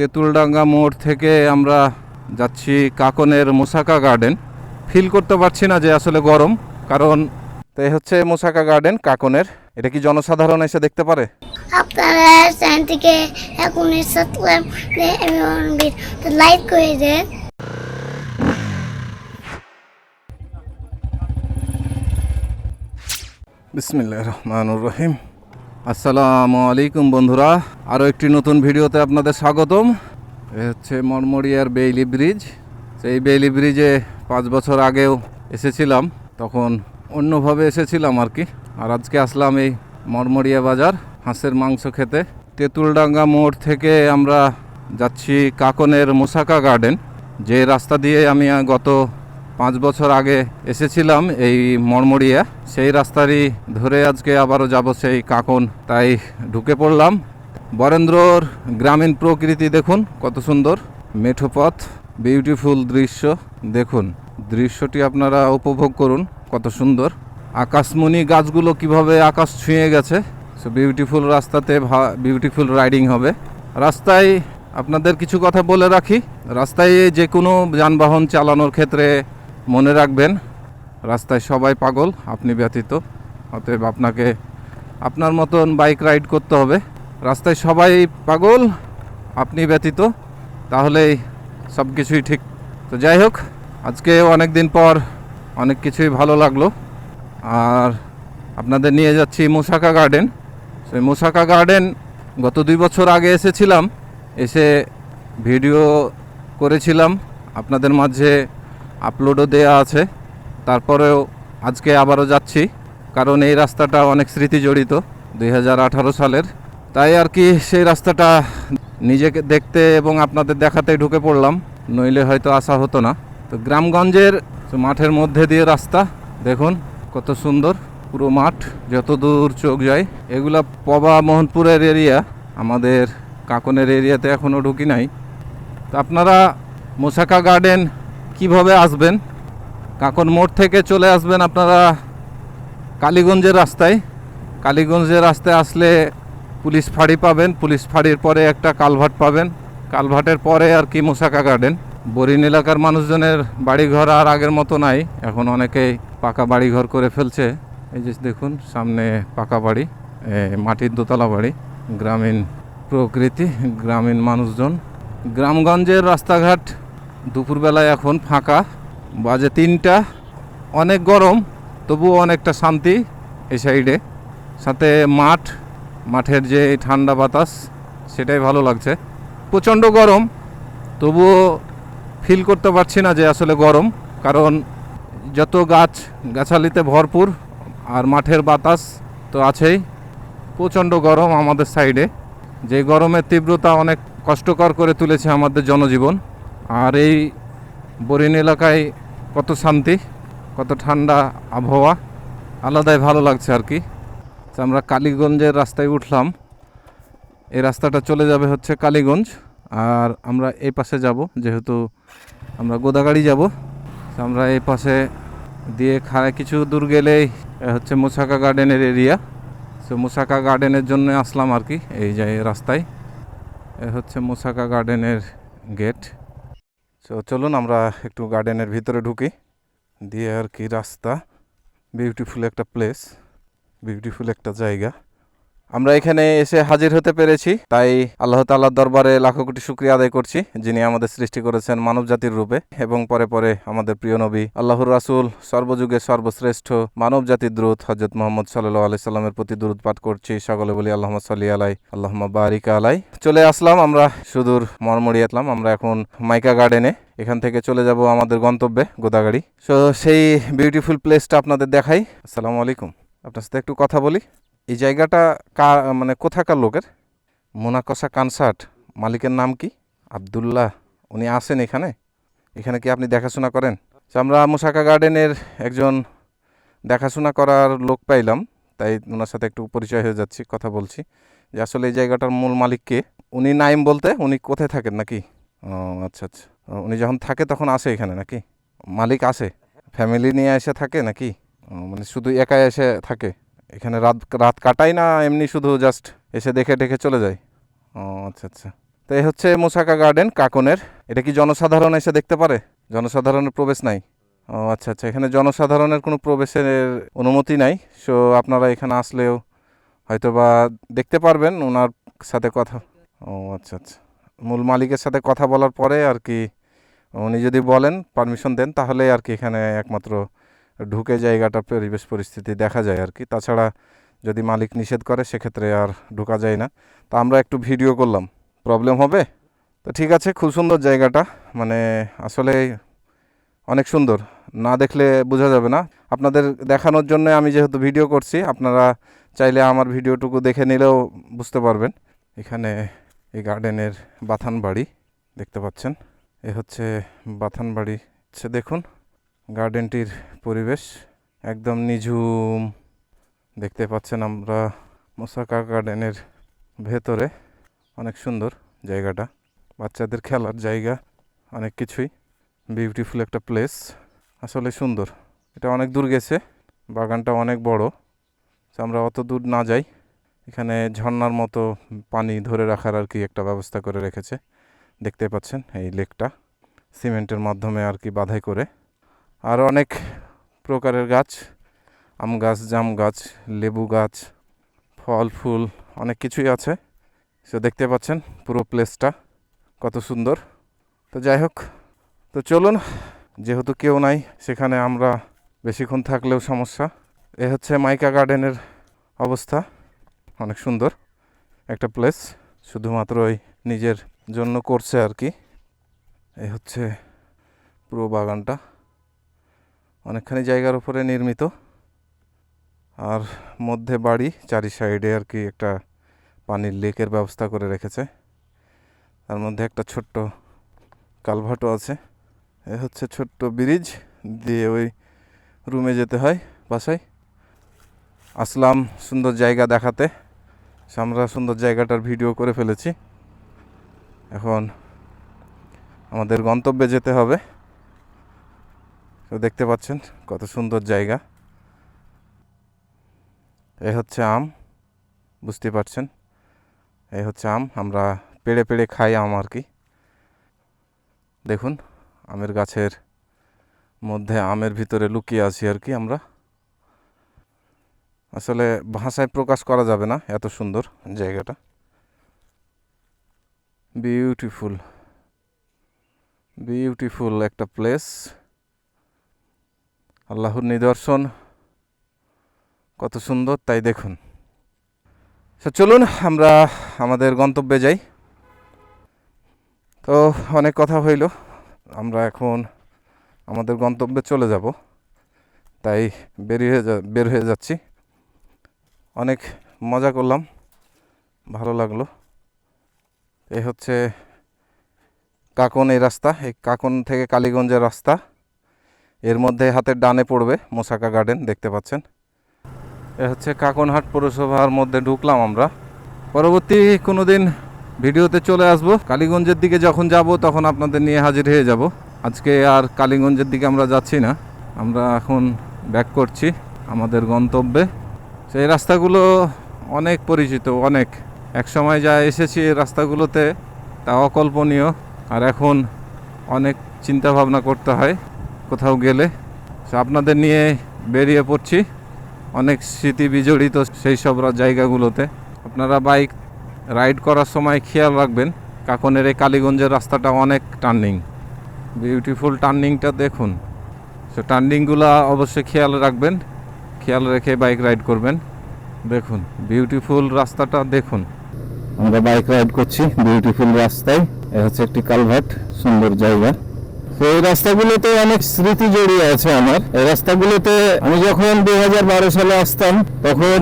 তেঁতুলডাঙ্গা মোড় থেকে আমরা যাচ্ছি কাকনের মোসাকা গার্ডেন। ফিল করতে পারছি না যে আসলে গরম কারণ তাই হচ্ছে মোসাকা গার্ডেন কাকনের। এটা কি জনসাধারণ এসে দেখতে পারে? আপনারা চ্যানেলটিকে এখনই সাবস্ক্রাইব লাইক করে দেন। বিসমিল্লাহ রহমানুর রহিম। আসসালামু আলাইকুম বন্ধুরা। আরও একটি নতুন ভিডিওতে আপনাদের স্বাগতম। এ হচ্ছে মরমরিয়ার বেইলি ব্রিজ। সেই বেইলি ব্রিজে পাঁচ বছর আগেও এসেছিলাম, তখন অন্যভাবে এসেছিলাম আর কি। আর আজকে আসলাম এই মরমরিয়া বাজার, হাঁসের মাংস খেতে। তেঁতুলডাঙ্গা মোড় থেকে আমরা যাচ্ছি কাকনের মোসাকা গার্ডেন। যে রাস্তা দিয়ে আমি গত পাঁচ বছর আগে এসেছিলাম এই মরমরিয়া সেই রাস্তারই ধরে আজকে আবারও যাব সেই কাকন, তাই ঢুকে পড়লাম। বরেন্দ্রর গ্রামীণ প্রকৃতি দেখুন, কত সুন্দর। মেঠোপথ বিউটিফুল দৃশ্য, দেখুন। দৃশ্যটি আপনারা উপভোগ করুন, কত সুন্দর। আকাশমণি গাছগুলো কীভাবে আকাশ ছুঁয়ে গেছে, সো বিউটিফুল রাস্তাতে বিউটিফুল রাইডিং হবে। রাস্তায় আপনাদের কিছু কথা বলে রাখি। রাস্তায় যে কোনো যানবাহন চালানোর ক্ষেত্রে মনে রাখবেন, রাস্তায় সবাই পাগল, আপনি ব্যতীত। অতএব আপনাকে, আপনার মতন বাইক রাইড করতে হবে। রাস্তায় সবাই পাগল, আপনি ব্যতীত, তাহলেই সব কিছুই ঠিক। তো যাই হোক, আজকে অনেক দিন পর অনেক কিছুই ভালো লাগল। আর আপনাদের নিয়ে যাচ্ছি মোসাকা গার্ডেন। সেই মোসাকা গার্ডেন গত দুই বছর আগে এসেছিলাম, এসে ভিডিও করেছিলাম। আপনাদের মাঝে আপলোডও দেয়া আছে। তারপরেও আজকে আবারও যাচ্ছি, কারণ এই রাস্তাটা অনেক স্মৃতি জড়িত দুই হাজার আঠারো সালের। তাই আর কি সেই রাস্তাটা নিজেকে দেখতে এবং আপনাদের দেখাতে ঢুকে পড়লাম, নইলে হয়তো আসা হতো না। তো গ্রামগঞ্জের মাঠের মধ্যে দিয়ে রাস্তা, দেখুন কত সুন্দর, পুরো মাঠ, যত দূর চোখ যায়। এগুলা পবা মোহনপুরের এরিয়া আমাদের কাকনের এরিয়াতে এখনও ঢুকি নাই। তো আপনারা মোসাকা গার্ডেন কীভাবে আসবেন? কাকন মোড় থেকে চলে আসবেন আপনারা কালীগঞ্জের রাস্তায়। কালীগঞ্জের রাস্তায় আসলে পুলিশ ফাঁড়ি পাবেন। পুলিশ ফাঁড়ির পরে একটা কালভার্ট পাবেন। কালভার্টের পরে আর কি মোসাকা গার্ডেন। বরিন এলাকার মানুষজনের বাড়িঘর আর আগের মতো নাই। এখন অনেকেই পাকা বাড়িঘর করে ফেলছে। এই যে দেখুন, সামনে পাকা বাড়ি মাটির দোতলা বাড়ি। গ্রামীণ প্রকৃতি, গ্রামীণ মানুষজন। গ্রামগঞ্জের রাস্তাঘাট দুপুরবেলায় এখন ফাঁকা, বাজে তিনটা, অনেক গরম, তবুও অনেকটা শান্তি এই সাইডে। সাথে মাঠ, মাঠের যে ঠান্ডা বাতাস, সেটাই ভালো লাগছে। প্রচণ্ড গরম, তবুও ফিল করতে পারছি না যে আসলে গরম, কারণ যত গাছ, গাছালিতে ভরপুর আর মাঠের বাতাস তো আছেই, প্রচণ্ড গরম আমাদের সাইডে। যে গরমের তীব্রতা অনেক কষ্টকর করে তুলেছে আমাদের জনজীবন। আর এই বরিন এলাকায় কত শান্তি, কত ঠান্ডা আবহাওয়া, আলাদাই ভালো লাগছে আর কি। তো আমরা কালীগঞ্জের রাস্তায় উঠলাম। এই রাস্তাটা চলে যাবে হচ্ছে কালীগঞ্জ। আর আমরা এই পাশে যাব, যেহেতু আমরা গোদাগাড়ি যাব। তো আমরা এই পাশে দিয়ে খাড়া কিছু দূর গেলেই হচ্ছে মুসাকা গার্ডেনের এরিয়া। সো মুসাকা গার্ডেনের জন্য আসলাম আর কি, এই যে রাস্তায়। এ হচ্ছে মুসাকা গার্ডেনের গেট। সো চলুন আমরা একটু গার্ডেনের ভিতরে ঢুকি। দিয়ে আর কি রাস্তা। বিউটিফুল একটা প্লেস বিউটিফুল একটা জায়গা। আমরা এখানে এসে হাজির হতে পেরেছি, তাই আল্লাহ তাআলার দরবারে লাখো কোটি শুক্রিয়া আদায় করছি, যিনি আমাদের সৃষ্টি করেছেন মানব জাতির রূপে এবং পরে পরে আমাদের প্রিয় নবী আল্লাহর রাসূল, সর্বযুগে সর্বশ্রেষ্ঠ মানব জাতির দ্রুত হজরত মোহাম্মদ সাল্লাহ আলি সাল্লামের প্রতি দ্রুত পাঠ করছি। সকলে বলি আল্লাহ সাল্লি আলাই আল্লাহ বারিক আলাই। চলে আসলাম আমরা সুদূর মরমড়ি আসলাম আমরা এখন মাইকা গার্ডেনে, এখান থেকে চলে যাব আমাদের গন্তব্যে, গোদাগাড়ি। সো সেই বিউটিফুল প্লেসটা আপনাদের দেখাই। আসসালামু আলাইকুম। আপনার সাথে একটু কথা বলি। এই জায়গাটা কার মানে কোথাকার লোকের? মোনাকসা কানসার্ট মালিকের নাম কি? আবদুল্লাহ, উনি আসেন এখানে? এখানে কি আপনি দেখাশোনা করেন? আমরা মুসাকা গার্ডেনের একজন দেখাশোনা করার লোক পাইলাম, তাই ওনার সাথে একটু পরিচয় হয়ে যাচ্ছি, কথা বলছি। যে আসলে এই জায়গাটার মূল মালিক কে? উনি নাইম বলতে? উনি কোথায় থাকেন নাকি? ও আচ্ছা আচ্ছা। উনি যখন থাকে তখন আসে এখানে নাকি? মালিক আসে? ফ্যামিলি নিয়ে এসে থাকে নাকি? মানে শুধু একাই এসে থাকে? এখানে রাত রাত কাটাই না, এমনি শুধু জাস্ট এসে দেখে দেখে চলে যায় ও আচ্ছা আচ্ছা। তো এই হচ্ছে মোসাকা গার্ডেন, কাকনের। এটা কি জনসাধারণ এসে দেখতে পারে? জনসাধারণের প্রবেশ নাই। ও আচ্ছা আচ্ছা। এখানে জনসাধারণের কোনো প্রবেশের অনুমতি নাই। সো আপনারা এখানে আসলেও হয়তো বা দেখতে পারবেন ওনার সাথে কথা। ও আচ্ছা আচ্ছা। মূল মালিকের সাথে কথা বলার পরে আর কি উনি যদি বলেন, পারমিশন দেন, তাহলে আর কি এখানে একমাত্র ঢুকে জায়গাটার পরিবেশ পরিস্থিতি দেখা যায় আর কি। তাছাড়া যদি মালিক নিষেধ করে, সেক্ষেত্রে আর ঢোকা যায় না। তা আমরা একটু ভিডিও করলাম। প্রবলেম হবে? তো ঠিক আছে, খুব সুন্দর জায়গাটা। মানে আসলে অনেক সুন্দর। না দেখলে বোঝা যাবে না। আপনাদের দেখানোর জন্য আমি যেহেতু ভিডিও করছি, আপনারা চাইলে আমার ভিডিওটুকু দেখে নিলেও বুঝতে পারবেন। এখানে এই গার্ডেনের বাথান বাড়ি দেখতে পাচ্ছেন। এ হচ্ছে বাথান বাড়ি দেখুন। গার্ডেনটির পরিবেশ একদম নিঝুম। দেখতে পাচ্ছেন আমরা মোসাকা গার্ডেনের ভেতরে। অনেক সুন্দর জায়গাটা। বাচ্চাদের খেলার জায়গা, অনেক কিছুই। বিউটিফুল একটা প্লেস। আসলে সুন্দর। এটা অনেক দূর গেছে। বাগানটা অনেক বড়। আমরা অত দূর না যাই। এখানে ঝর্নার মতো পানি ধরে রাখার আর কি একটা ব্যবস্থা করে রেখেছে। দেখতে পাচ্ছেন এই লেকটা। সিমেন্টের মাধ্যমে আর কি বাধাই করে। আর অনেক প্রকারের গাছ, আম গাছ, জাম গাছ, লেবু গাছ, ফল, ফুল, অনেক কিছুই আছে। সে দেখতে পাচ্ছেন পুরো প্লেসটা কত সুন্দর। তো যাই হোক, তো চলুন, যেহেতু কেউ নাই, সেখানে আমরা বেশিক্ষণ থাকলেও সমস্যা। এ হচ্ছে মাইকা গার্ডেনের অবস্থা, অনেক সুন্দর একটা প্লেস, শুধুমাত্র ওই নিজের জন্য করছে আর কি। এই হচ্ছে পুরো বাগানটা। অনেকখানি জায়গার উপরে নির্মিত। আর মধ্যে বাড়ি, চারি সাইডে আর কি একটা পানির লেকের ব্যবস্থা করে রেখেছে। তার মধ্যে একটা ছোট্ট কালভার্টও আছে। এ হচ্ছে ছোট্ট ব্রিজ দিয়ে ওই রুমে যেতে হয় বাসায়। আসলাম সুন্দর জায়গা দেখাতে। আমরা সুন্দর জায়গাটার ভিডিও করে ফেলেছি। এখন আমাদের গন্তব্যে যেতে হবে। তো দেখতে পাচ্ছেন কত সুন্দর জায়গা। এ হচ্ছে আম, বুঝতে পারছেন? এই হচ্ছে আম, আমরা পেড়ে পেড়ে খাই আম আর কি। দেখুন, আমের গাছের মধ্যে, আমের ভিতরে লুকিয়ে আছি আর কি আমরা। আসলে ভাষায় প্রকাশ করা যাবে না এত সুন্দর জায়গাটা। বিউটিফুল বিউটিফুল একটা প্লেস আল্লাহর নিদর্শন কত সুন্দর, তাই দেখুন। চলুন, আমরা আমাদের গন্তব্যে যাই। তো অনেক কথা হইল, আমরা এখন আমাদের গন্তব্যে চলে যাব। তাই বেরিয়ে বের হয়ে যাচ্ছি। অনেক মজা করলাম, ভালো লাগল। এই হচ্ছে কাকন এই রাস্তা, এই কাকন থেকে কালীগঞ্জের রাস্তা। এর মধ্যে হাতের ডানে পড়বে মোসাকা গার্ডেন, দেখতে পাচ্ছেন। এ হচ্ছে কাকনহাট পৌরসভার মধ্যে ঢুকলাম আমরা। পরবর্তী কোনো দিন ভিডিওতে চলে আসব। কালীগঞ্জের দিকে যখন যাব, তখন আপনাদের নিয়ে হাজির হয়ে যাব। আজকে আর কালীগঞ্জের দিকে আমরা যাচ্ছি না। আমরা এখন ব্যাক করছি আমাদের গন্তব্যে। সেই রাস্তাগুলো অনেক পরিচিত, অনেক। এক সময় যা এসেছি এই রাস্তাগুলোতে তা অকল্পনীয়। আর এখন অনেক চিন্তা ভাবনা করতে হয়। কোথাও গেলে। আপনাদের নিয়ে বেরিয়ে পড়ছি। অনেক স্মৃতি বিজড়িত সেই সব জায়গাগুলোতে। আপনারা বাইক রাইড করার সময় খেয়াল রাখবেন, কাকনের এই কালীগঞ্জের রাস্তাটা অনেক টার্নিং বিউটিফুল টার্নিংটা দেখুন। সো টার্নিংগুলো অবশ্যই খেয়াল রাখবেন। খেয়াল রেখে বাইক রাইড করবেন। দেখুন বিউটিফুল রাস্তাটা দেখুন। আমরা বাইক রাইড করছি বিউটিফুল রাস্তায়। এ হচ্ছে একটি কালভার্ট সুন্দর জায়গা। তো এই রাস্তাগুলোতে অনেক স্মৃতি জড়িয়ে আছে আমার। এই রাস্তাগুলোতে আমি যখন দু হাজার বারো সালে আসতাম, তখন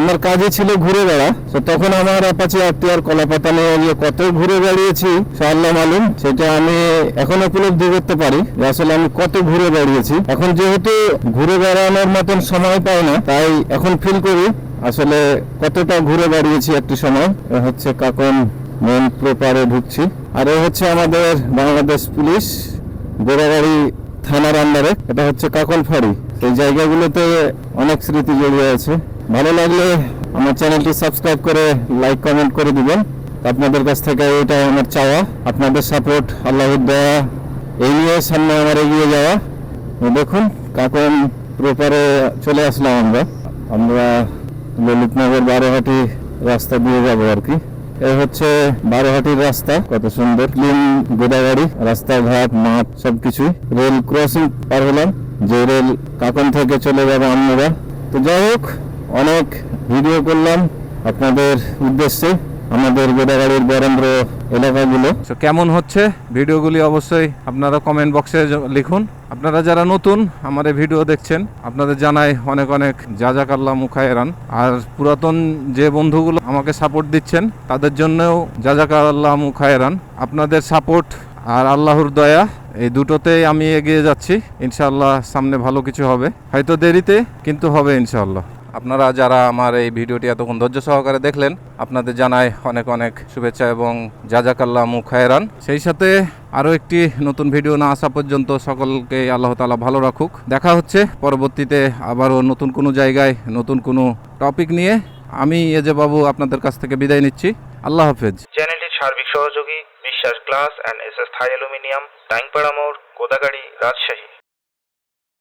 আমার কাজে ছিল ঘুরে বেড়া। তো তখন আমার অ্যাপাচি আর কলাপাতা নিয়ে কত ঘুরে বেড়িয়েছি আল্লাহ মালুম, সেটা আমি এখন উপলব্ধি করতে পারি আসলে আমি কত ঘুরে বেড়িয়েছি। এখন যেহেতু ঘুরে বেড়ানোর মতন সময় পাই না, তাই এখন ফিল করি আসলে কতটা ঘুরে বেড়িয়েছি একটি সময়। হচ্ছে কাকন মেন প্রপারে ঢুকছি। আর হচ্ছে আমাদের বাংলাদেশ পুলিশ। গোড়াবাড়ি থানার আন্ডারে, এটা হচ্ছে কাকন ফাঁড়ি এই জায়গাগুলোতে অনেক স্মৃতি জড়িয়ে আছে। ভালো লাগলে আমার চ্যানেলটি সাবস্ক্রাইব করে লাইক, কমেন্ট করে দিবেন। আপনাদের কাছ থেকে এটা আমার চাওয়া। আপনাদের সাপোর্ট, আল্লাহর দয়া, এই নিয়ে সামনে আমার এগিয়ে যাওয়া। দেখুন, কাকন প্রপারে চলে আসলাম আমরা। আমরা ললিতনগর বারোহাটি রাস্তা দিয়ে যাব আর কি। এ হচ্ছে বারোহাটির রাস্তা, কত সুন্দর। ক্লিন গোদাগাড়ি, রাস্তাঘাট, মাঠ সবকিছু রেল ক্রসিং পার হলাম, যে রেল কাকন থেকে চলে যাবে অন্যরা তো যাই হোক, অনেক ভিডিও করলাম আপনাদের উদ্দেশ্যে। আমাদের গোদাগাড়ির বরেন্দ্র এলাকাগুলো। তো কেমন হচ্ছে? ভিডিওগুলি অবশ্যই আপনারা কমেন্ট বক্সে লিখুন। আপনারা যারা নতুন আমার ভিডিও দেখছেন, আপনাদের জানাই অনেক অনেক জাজাকাল্লা মুখায়েরান। আর পুরাতন যে বন্ধুগুলো আমাকে সাপোর্ট দিচ্ছেন, তাদের জন্যও জাজাকাল্লা মুখায়েরান। আপনাদের সাপোর্ট আর আল্লাহর দয়া, এই দুটোতেই আমি এগিয়ে যাচ্ছি। ইনশাআল্লাহ সামনে ভালো কিছু হবে। হয়তো দেরিতে, কিন্তু হবে ইনশাআল্লাহ। আপনারা যারা আমার এই ভিডিওটি এতক্ষণ ধৈর্য সহকারে দেখলেন, আপনাদের জানাই অনেক অনেক শুভেচ্ছা এবং জাজাকাল্লা মুখ খায়রান। সেই সাথে আরও একটি নতুন ভিডিও না আসা পর্যন্ত সকলকে আল্লাহ তালা ভালো রাখুক। দেখা হচ্ছে পরবর্তীতে আবারও নতুন কোনো জায়গায়, নতুন কোনো টপিক নিয়ে। আমি এজে বাবু আপনাদের কাছ থেকে বিদায় নিচ্ছি। আল্লাহ হাফেজ। চ্যানেলটির সার্বিক সহযোগী, Biswas glass and S S Thai aluminium, Taingpara মোড় গোদাগাড়ি রাজশাহী।